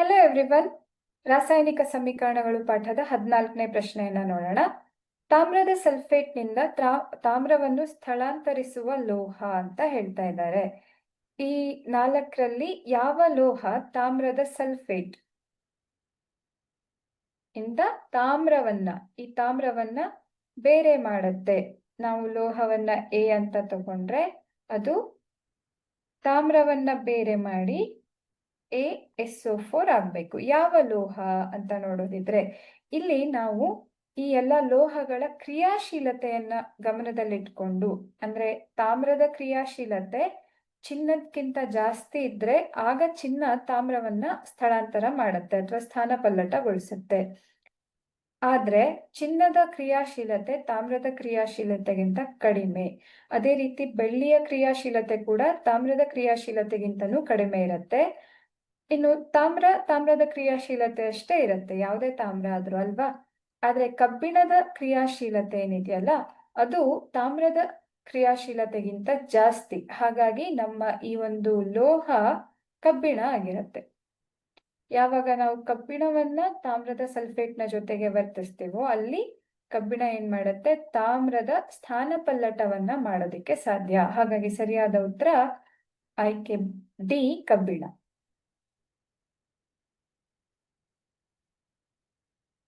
Hello everyone ರಾಸಾಯನಿಕ ಸಮೀಕರಣಗಳು ಪಾಠದ ಹದಿನಾಲ್ಕನೇ ಪ್ರಶ್ನೆಯನ್ನ ನೋಡೋಣ. ತಾಮ್ರದ ಸಲ್ಫೇಟ್ನಿಂದ ತಾಮ್ರವನ್ನು ಸ್ಥಳಾಂತರಿಸುವ ಲೋಹ ಅಂತ ಹೇಳ್ತಾ ಇದ್ದಾರೆ. ಈ ನಾಲ್ಕರಲ್ಲಿ ಯಾವ ಲೋಹ ತಾಮ್ರದ ಸಲ್ಫೇಟ್ ಇಂದ ತಾಮ್ರವನ್ನ, ಈ ತಾಮ್ರವನ್ನ ಬೇರೆ ಮಾಡುತ್ತೆ. ನಾವು ಲೋಹವನ್ನ ಎ ಅಂತ ತಗೊಂಡ್ರೆ ಅದು ತಾಮ್ರವನ್ನ ಬೇರೆ ಮಾಡಿ ಎ ಎಸ್ ಒ ಫೋರ್ ಆಗ್ಬೇಕು. ಯಾವ ಲೋಹ ಅಂತ ನೋಡೋದಿದ್ರೆ, ಇಲ್ಲಿ ನಾವು ಈ ಎಲ್ಲ ಲೋಹಗಳ ಕ್ರಿಯಾಶೀಲತೆಯನ್ನ ಗಮನದಲ್ಲಿಟ್ಕೊಂಡು, ಅಂದ್ರೆ ತಾಮ್ರದ ಕ್ರಿಯಾಶೀಲತೆ ಚಿನ್ನಕ್ಕಿಂತ ಜಾಸ್ತಿ ಇದ್ರೆ ಆಗ ಚಿನ್ನ ತಾಮ್ರವನ್ನ ಸ್ಥಳಾಂತರ ಮಾಡುತ್ತೆ ಅಥವಾ ಸ್ಥಾನಪಲ್ಲಟಗೊಳಿಸುತ್ತೆ. ಆದ್ರೆ ಚಿನ್ನದ ಕ್ರಿಯಾಶೀಲತೆ ತಾಮ್ರದ ಕ್ರಿಯಾಶೀಲತೆಗಿಂತ ಕಡಿಮೆ. ಅದೇ ರೀತಿ ಬೆಳ್ಳಿಯ ಕ್ರಿಯಾಶೀಲತೆ ಕೂಡ ತಾಮ್ರದ ಕ್ರಿಯಾಶೀಲತೆಗಿಂತನೂ ಕಡಿಮೆ ಇರುತ್ತೆ. ಇನ್ನು ತಾಮ್ರ, ತಾಮ್ರದ ಕ್ರಿಯಾಶೀಲತೆ ಅಷ್ಟೇ ಇರುತ್ತೆ. ಯಾವುದೇ ತಾಮ್ರ ಆದ್ರೂ ಅಲ್ವಾ? ಆದ್ರೆ ಕಬ್ಬಿಣದ ಕ್ರಿಯಾಶೀಲತೆ ಏನಿದೆಯಲ್ಲ, ಅದು ತಾಮ್ರದ ಕ್ರಿಯಾಶೀಲತೆಗಿಂತ ಜಾಸ್ತಿ. ಹಾಗಾಗಿ ನಮ್ಮ ಈ ಒಂದು ಲೋಹ ಕಬ್ಬಿಣ ಆಗಿರುತ್ತೆ. ಯಾವಾಗ ನಾವು ಕಬ್ಬಿಣವನ್ನ ತಾಮ್ರದ ಸಲ್ಫೇಟ್ನ ಜೊತೆಗೆ ವರ್ತಿಸ್ತೀವೋ ಅಲ್ಲಿ ಕಬ್ಬಿಣ ಏನ್ ಮಾಡುತ್ತೆ? ತಾಮ್ರದ ಸ್ಥಾನಪಲ್ಲಟವನ್ನ ಮಾಡೋದಿಕ್ಕೆ ಸಾಧ್ಯ. ಹಾಗಾಗಿ ಸರಿಯಾದ ಉತ್ತರ ಆಯ್ಕೆ ಡಿ ಕಬ್ಬಿಣ.